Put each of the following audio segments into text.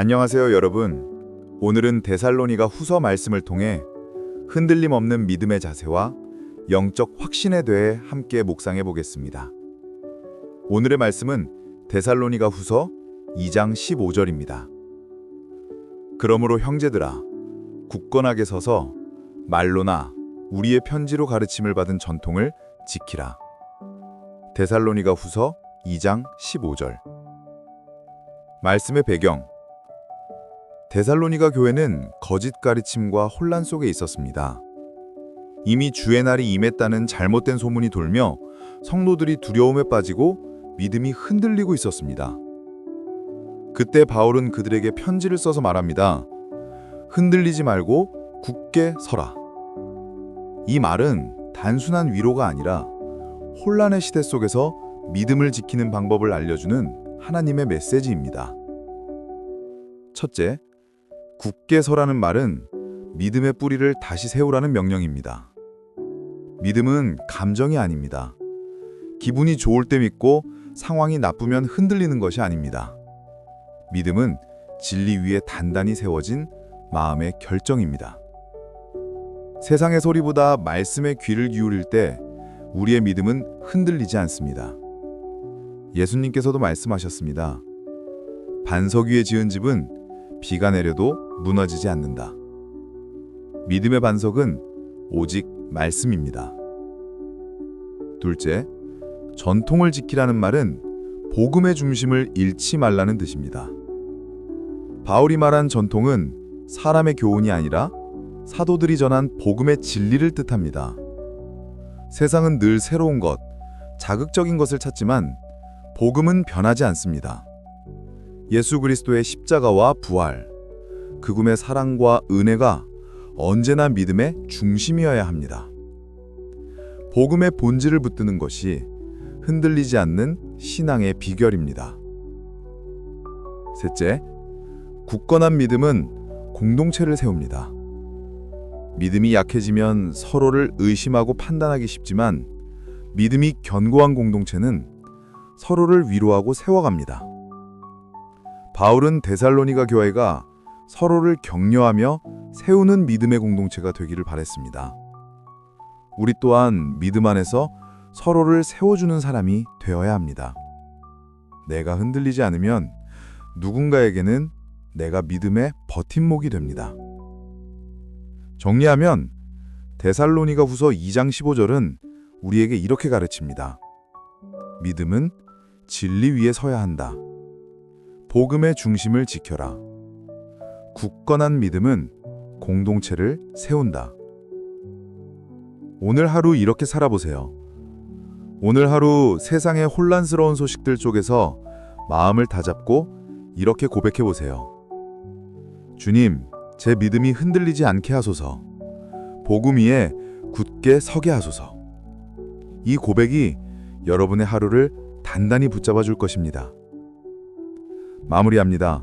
안녕하세요, 여러분. 오늘은 데살로니가 후서 말씀을 통해 흔들림 없는 믿음의 자세와 영적 확신에 대해 함께 묵상해 보겠습니다. 오늘의 말씀은 데살로니가 후서 2장 15절입니다. 그러므로 형제들아, 굳건하게 서서 말로나 우리의 편지로 가르침을 받은 전통을 지키라. 데살로니가 후서 2장 15절. 말씀의 배경. 데살로니가 교회는 거짓 가르침과 혼란 속에 있었습니다. 이미 주의 날이 임했다는 잘못된 소문이 돌며 성도들이 두려움에 빠지고 믿음이 흔들리고 있었습니다. 그때 바울은 그들에게 편지를 써서 말합니다. 흔들리지 말고 굳게 서라. 이 말은 단순한 위로가 아니라 혼란의 시대 속에서 믿음을 지키는 방법을 알려주는 하나님의 메시지입니다. 첫째, 굳게 서라는 말은 믿음의 뿌리를 다시 세우라는 명령입니다. 믿음은 감정이 아닙니다. 기분이 좋을 때 믿고 상황이 나쁘면 흔들리는 것이 아닙니다. 믿음은 진리 위에 단단히 세워진 마음의 결정입니다. 세상의 소리보다 말씀에 귀를 기울일 때 우리의 믿음은 흔들리지 않습니다. 예수님께서도 말씀하셨습니다. 반석 위에 지은 집은 비가 내려도 무너지지 않는다. 믿음의 반석은 오직 말씀입니다. 둘째, 전통을 지키라는 말은 복음의 중심을 잃지 말라는 뜻입니다. 바울이 말한 전통은 사람의 교훈이 아니라 사도들이 전한 복음의 진리를 뜻합니다. 세상은 늘 새로운 것, 자극적인 것을 찾지만 복음은 변하지 않습니다. 예수 그리스도의 십자가와 부활, 그금의 사랑과 은혜가 언제나 믿음의 중심이어야 합니다. 복음의 본질을 붙드는 것이 흔들리지 않는 신앙의 비결입니다. 셋째, 굳건한 믿음은 공동체를 세웁니다. 믿음이 약해지면 서로를 의심하고 판단하기 쉽지만 믿음이 견고한 공동체는 서로를 위로하고 세워갑니다. 바울은 데살로니가 교회가 서로를 격려하며 세우는 믿음의 공동체가 되기를 바랬습니다. 우리 또한 믿음 안에서 서로를 세워주는 사람이 되어야 합니다. 내가 흔들리지 않으면 누군가에게는 내가 믿음의 버팀목이 됩니다. 정리하면 데살로니가 후서 2장 15절은 우리에게 이렇게 가르칩니다. 믿음은 진리 위에 서야 한다. 복음의 중심을 지켜라. 굳건한 믿음은 공동체를 세운다. 오늘 하루 이렇게 살아보세요. 오늘 하루 세상의 혼란스러운 소식들 쪽에서 마음을 다잡고 이렇게 고백해 보세요. 주님, 제 믿음이 흔들리지 않게 하소서. 복음 위에 굳게 서게 하소서. 이 고백이 여러분의 하루를 단단히 붙잡아 줄 것입니다. 마무리합니다.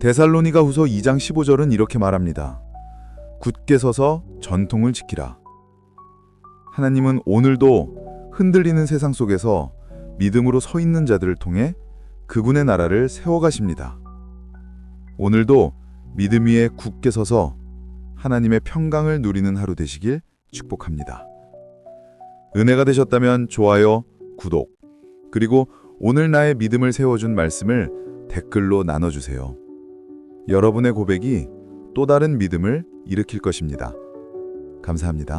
데살로니가 후서 2장 15절은 이렇게 말합니다. 굳게 서서 전통을 지키라. 하나님은 오늘도 흔들리는 세상 속에서 믿음으로 서 있는 자들을 통해 그분의 나라를 세워가십니다. 오늘도 믿음 위에 굳게 서서 하나님의 평강을 누리는 하루 되시길 축복합니다. 은혜가 되셨다면 좋아요, 구독, 그리고 오늘 나의 믿음을 세워준 말씀을 댓글로 나눠주세요. 여러분의 고백이 또 다른 믿음을 일으킬 것입니다. 감사합니다.